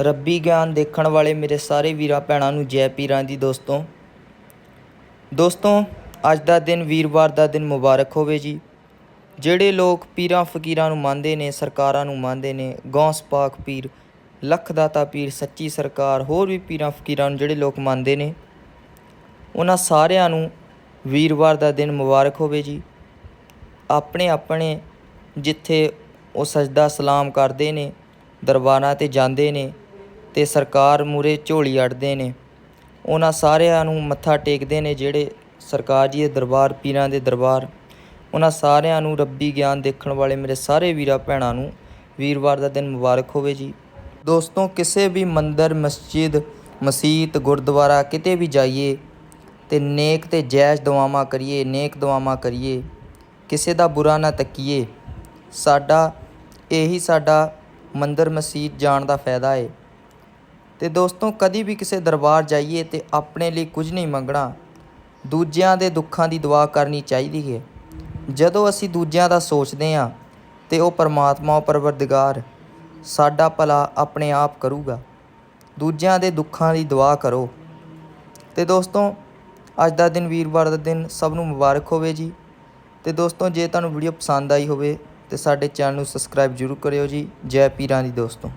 ਰੱਬੀ ਗਿਆਨ ਦੇਖਣ ਵਾਲੇ ਮੇਰੇ ਸਾਰੇ ਵੀਰਾਂ ਭੈਣਾਂ ਨੂੰ ਜੈ ਪੀਰਾਂ ਦੀ ਦੋਸਤੋ। ਦੋਸਤੋ, ਅੱਜ ਦਾ ਦਿਨ ਵੀਰਵਾਰ ਦਾ ਦਿਨ ਮੁਬਾਰਕ ਹੋਵੇ ਜੀ। ਜਿਹੜੇ ਲੋਕ ਪੀਰਾਂ ਫਕੀਰਾਂ ਨੂੰ ਮੰਨਦੇ ਨੇ, ਸਰਕਾਰਾਂ ਨੂੰ ਮੰਨਦੇ ਨੇ, ਗੌਂਸ ਪਾਕ ਪੀਰ, ਲੱਖ ਦਾਤਾ ਪੀਰ, ਸੱਚੀ ਸਰਕਾਰ, ਹੋਰ ਵੀ ਪੀਰਾਂ ਫਕੀਰਾਂ ਨੂੰ ਜਿਹੜੇ ਲੋਕ ਮੰਨਦੇ ਨੇ, ਉਹਨਾਂ ਸਾਰਿਆਂ ਨੂੰ ਵੀਰਵਾਰ ਦਾ ਦਿਨ ਮੁਬਾਰਕ ਹੋਵੇ ਜੀ। ਆਪਣੇ ਆਪਣੇ ਜਿੱਥੇ ਉਹ ਸਜਦਾ ਸਲਾਮ ਕਰਦੇ ਨੇ, ਦਰਬਾਰਾਂ ਤੇ ਜਾਂਦੇ ਨੇ ਅਤੇ ਸਰਕਾਰ ਮੂਹਰੇ ਝੋਲੀ ਅੱਡਦੇ ਨੇ। ਉਹਨਾਂ ਸਾਰਿਆਂ ਨੂੰ ਮੱਥਾ ਟੇਕਦੇ ਨੇ ਜਿਹੜੇ ਸਰਕਾਰ ਜੀ ਦੇ ਦਰਬਾਰ, ਪੀਰਾਂ ਦੇ ਦਰਬਾਰ। ਉਹਨਾਂ ਸਾਰਿਆਂ ਨੂੰ ਰੱਬੀ ਗਿਆਨ ਦੇਖਣ ਵਾਲੇ ਮੇਰੇ ਸਾਰੇ ਵੀਰਾਂ ਭੈਣਾਂ ਨੂੰ ਵੀਰਵਾਰ ਦਾ ਦਿਨ ਮੁਬਾਰਕ ਹੋਵੇ ਜੀ। ਦੋਸਤੋ, ਕਿਸੇ ਵੀ ਮੰਦਰ, ਮਸਜਿਦ, ਮਸੀਤ, ਗੁਰਦੁਆਰਾ ਕਿਤੇ ਵੀ ਜਾਈਏ ਤੇ ਨੇਕ ਤੇ ਜਾਇਜ਼ ਦੁਆਵਾਂ ਕਰੀਏ, ਨੇਕ ਦੁਆਵਾਂ ਕਰੀਏ, ਕਿਸੇ ਦਾ ਬੁਰਾ ਨਾ ਤੱਕੀਏ, ਸਾਡਾ, ਇਹੀ ਸਾਡਾ ਮੰਦਰ, ਮਸੀਤ ਜਾਣ ਦਾ ਫਾਇਦਾ ਏ। ਤੇ ਦੋਸਤੋ, ਕਦੀ ਵੀ ਕਿਸੇ ਦਰਬਾਰ ਜਾਈਏ ਤੇ ਆਪਣੇ ਲਈ ਕੁਝ ਨਹੀਂ ਮੰਗਣਾ, ਦੂਜਿਆਂ ਦੇ ਦੁੱਖਾਂ ਦੀ ਦੁਆ ਕਰਨੀ ਚਾਹੀਦੀ ਹੈ। ਜਦੋਂ ਅਸੀਂ ਦੂਜਿਆਂ ਦਾ ਸੋਚਦੇ ਹਾਂ ਤੇ ਉਹ ਪਰਮਾਤਮਾ ਉਹ ਪਰਵਰਦਿਗਾਰ, ਸਾਡਾ ਭਲਾ ਆਪਣੇ ਆਪ ਕਰੂਗਾ। ਦੂਜਿਆਂ ਦੇ ਦੁੱਖਾਂ ਦੀ ਦੁਆ ਕਰੋ। ਤੇ ਦੋਸਤੋ, ਅੱਜ ਦਾ ਦਿਨ ਵੀਰਵਾਰ ਦਾ ਦਿਨ ਸਭ ਨੂੰ ਮੁਬਾਰਕ ਹੋਵੇ ਜੀ। ਤੇ ਦੋਸਤੋ, ਜੇ ਤੁਹਾਨੂੰ ਵੀਡੀਓ ਪਸੰਦ ਆਈ ਹੋਵੇ ਤੇ ਸਾਡੇ ਚੈਨਲ ਨੂੰ ਸਬਸਕ੍ਰਾਈਬ ਜ਼ਰੂਰ ਕਰਿਓ ਜੀ। ਜੈ ਪੀਰਾਂ ਦੀ ਦੋਸਤੋ।